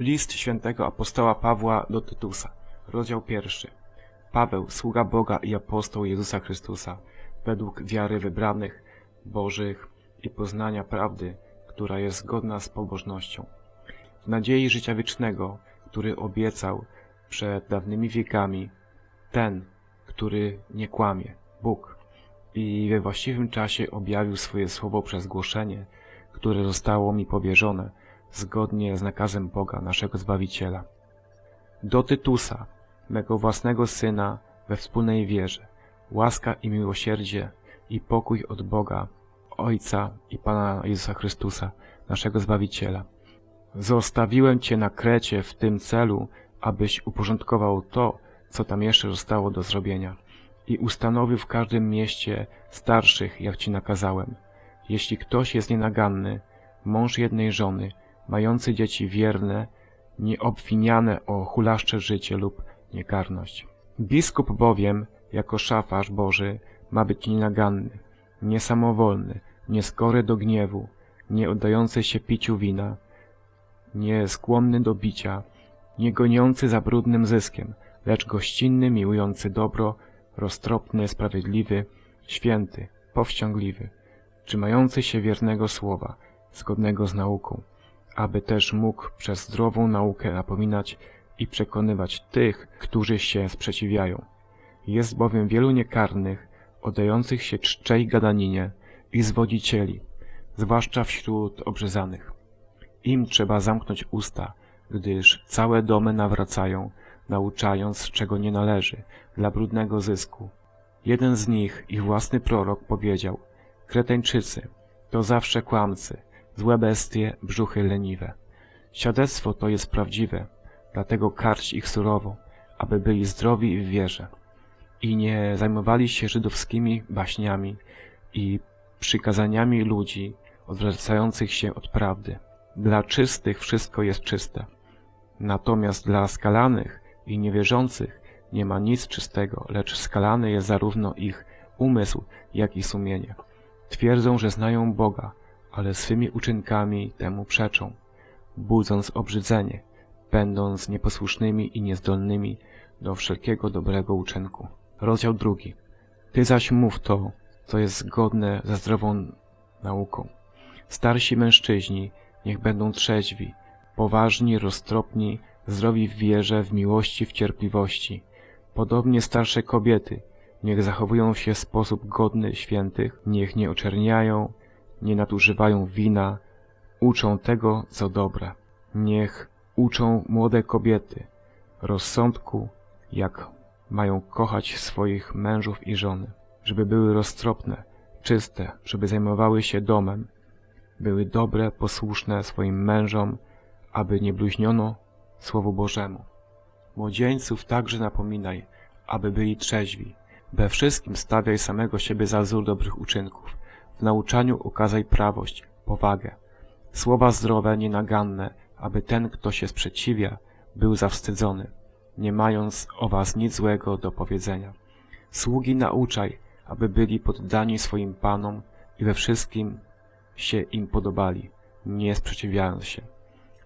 List świętego apostoła Pawła do Tytusa, rozdział pierwszy. Paweł, sługa Boga i apostoł Jezusa Chrystusa, według wiary wybranych, Bożych i poznania prawdy, która jest zgodna z pobożnością. W nadziei życia wiecznego, który obiecał przed dawnymi wiekami, ten, który nie kłamie, Bóg, i we właściwym czasie objawił swoje słowo przez głoszenie, które zostało mi powierzone, zgodnie z nakazem Boga, naszego Zbawiciela. Do Tytusa, mego własnego syna we wspólnej wierze, łaska i miłosierdzie i pokój od Boga, Ojca i Pana Jezusa Chrystusa, naszego Zbawiciela. Zostawiłem Cię na Krecie w tym celu, abyś uporządkował to, co tam jeszcze zostało do zrobienia i ustanowił w każdym mieście starszych, jak Ci nakazałem. Jeśli ktoś jest nienaganny, mąż jednej żony, mający dzieci wierne, nieobwiniane o hulaszcze życie lub niekarność. Biskup bowiem, jako szafarz Boży, ma być nienaganny, niesamowolny, nieskory do gniewu, nie oddający się piciu wina, nie skłonny do bicia, nie goniący za brudnym zyskiem, lecz gościnny, miłujący dobro, roztropny, sprawiedliwy, święty, powściągliwy, trzymający się wiernego słowa, zgodnego z nauką, aby też mógł przez zdrową naukę napominać i przekonywać tych, którzy się sprzeciwiają. Jest bowiem wielu niekarnych, oddających się czczej gadaninie i zwodzicieli, zwłaszcza wśród obrzezanych. Im trzeba zamknąć usta, gdyż całe domy nawracają, nauczając, czego nie należy, dla brudnego zysku. Jeden z nich, ich własny prorok, powiedział, Kretańczycy, to zawsze kłamcy, złe bestie, brzuchy leniwe. Świadectwo to jest prawdziwe, dlatego karć ich surowo, aby byli zdrowi w wierze i nie zajmowali się żydowskimi baśniami i przykazaniami ludzi odwracających się od prawdy. Dla czystych wszystko jest czyste, natomiast dla skalanych i niewierzących nie ma nic czystego, lecz skalany jest zarówno ich umysł, jak i sumienie. Twierdzą, że znają Boga, ale swymi uczynkami temu przeczą, budząc obrzydzenie, będąc nieposłusznymi i niezdolnymi do wszelkiego dobrego uczynku. Rozdział drugi. Ty zaś mów to, co jest zgodne ze zdrową nauką. Starsi mężczyźni niech będą trzeźwi, poważni, roztropni, zdrowi w wierze, w miłości, w cierpliwości. Podobnie starsze kobiety niech zachowują się w sposób godny świętych, niech nie oczerniają, nie nadużywają wina, uczą tego, co dobre. Niech uczą młode kobiety rozsądku, jak mają kochać swoich mężów i żony, żeby były roztropne, czyste, żeby zajmowały się domem, były dobre, posłuszne swoim mężom, aby nie bluźniono Słowu Bożemu. Młodzieńców także napominaj, aby byli trzeźwi. We wszystkim stawiaj samego siebie za wzór dobrych uczynków. W nauczaniu ukazaj prawość, powagę. Słowa zdrowe, nienaganne, aby ten, kto się sprzeciwia, był zawstydzony, nie mając o was nic złego do powiedzenia. Sługi nauczaj, aby byli poddani swoim panom i we wszystkim się im podobali, nie sprzeciwiając się.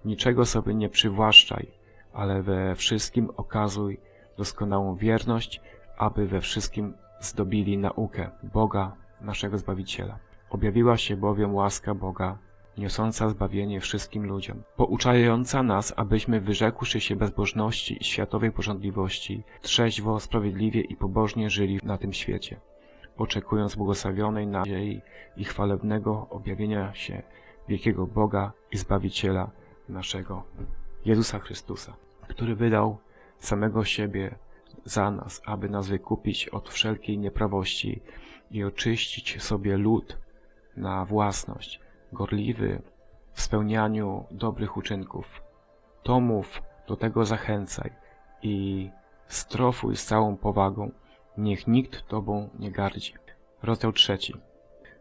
Niczego sobie nie przywłaszczaj, ale we wszystkim okazuj doskonałą wierność, aby we wszystkim zdobili naukę Boga, naszego Zbawiciela. Objawiła się bowiem łaska Boga, niosąca zbawienie wszystkim ludziom, pouczająca nas, abyśmy wyrzekłszy się bezbożności i światowej porządliwości, trzeźwo, sprawiedliwie i pobożnie żyli na tym świecie, oczekując błogosławionej nadziei i chwalebnego objawienia się wielkiego Boga i Zbawiciela naszego Jezusa Chrystusa, który wydał samego siebie za nas, aby nas wykupić od wszelkiej nieprawości i oczyścić sobie lud na własność, gorliwy w spełnianiu dobrych uczynków. To mów, do tego zachęcaj i strofuj z całą powagą, niech nikt Tobą nie gardzi. Rozdział trzeci.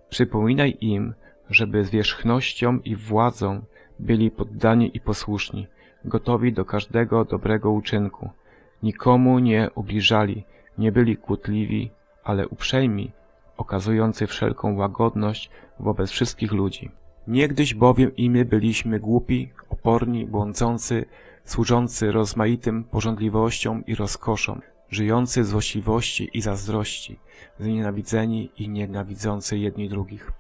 Przypominaj im, żeby zwierzchnością i władzą byli poddani i posłuszni, gotowi do każdego dobrego uczynku. Nikomu nie ubliżali, nie byli kłótliwi, ale uprzejmi, okazujący wszelką łagodność wobec wszystkich ludzi. Niegdyś bowiem i my byliśmy głupi, oporni, błądzący, służący rozmaitym pożądliwościom i rozkoszom, żyjący złośliwości i zazdrości, znienawidzeni i nienawidzący jedni drugich.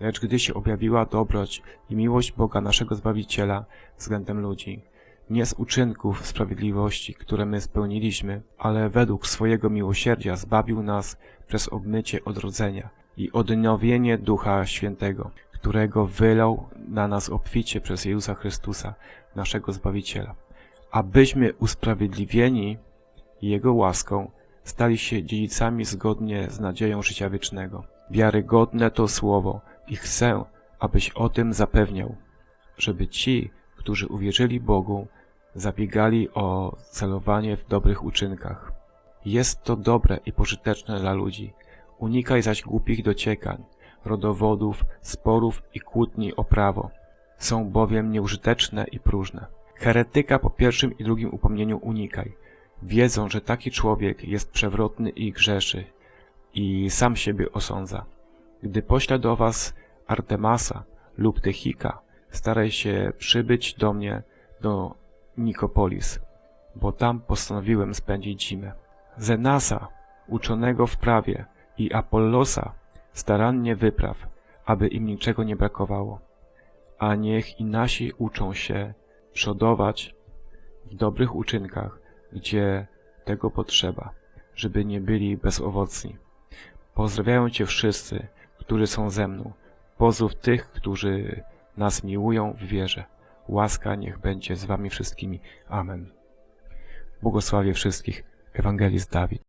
Lecz gdy się objawiła dobroć i miłość Boga naszego Zbawiciela względem ludzi, nie z uczynków sprawiedliwości, które my spełniliśmy, ale według swojego miłosierdzia zbawił nas przez obmycie odrodzenia i odnowienie Ducha Świętego, którego wylał na nas obficie przez Jezusa Chrystusa, naszego Zbawiciela, abyśmy usprawiedliwieni Jego łaską stali się dziedzicami zgodnie z nadzieją życia wiecznego. Wiarygodne to słowo i chcę, abyś o tym zapewniał, żeby ci, którzy uwierzyli Bogu, zabiegali o celowanie w dobrych uczynkach. Jest to dobre i pożyteczne dla ludzi. Unikaj zaś głupich dociekań, rodowodów, sporów i kłótni o prawo. Są bowiem nieużyteczne i próżne. Heretyka po pierwszym i drugim upomnieniu unikaj. Wiedzą, że taki człowiek jest przewrotny i grzeszy i sam siebie osądza. Gdy pośle do was Artemasa lub Tychika, staraj się przybyć do mnie do Nikopolis, bo tam postanowiłem spędzić zimę. Zenasa, uczonego w prawie, i Apollosa starannie wypraw, aby im niczego nie brakowało. A niech i nasi uczą się przodować w dobrych uczynkach, gdzie tego potrzeba, żeby nie byli bezowocni. Pozdrawiają Cię wszyscy, którzy są ze mną. Pozdrów tych, którzy nas miłują w wierze. Łaska niech będzie z Wami wszystkimi. Amen. Błogosławię wszystkich. Ewangelist Dawid.